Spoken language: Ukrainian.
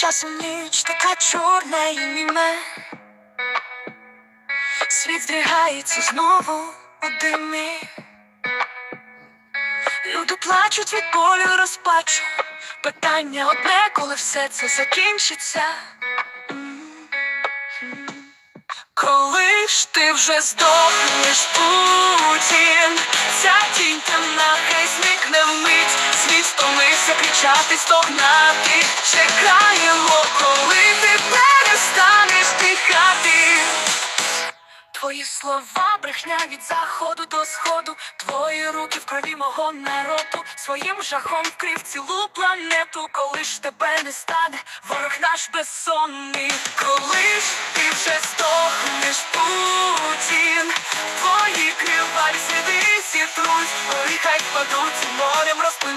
Часом ніч така чорна і німе. Світ здригається знову у димі. Люди плачуть від болю розпачу. Питання одне, коли все це закінчиться. Коли ж ти вже здохнеш, Путін, ця тінь темна, хай зникне вмить, світ стомився кричати, стогнати, Твої слова, брехня від заходу до сходу, твої руки в крові мого народу, своїм жахом вкрив цілу планету, коли ж тебе не стане, ворог наш безсонний, коли ж ти вже здохнеш, Путін, твої криваві сліди зітруть, гори хай впадуть, і морем тобі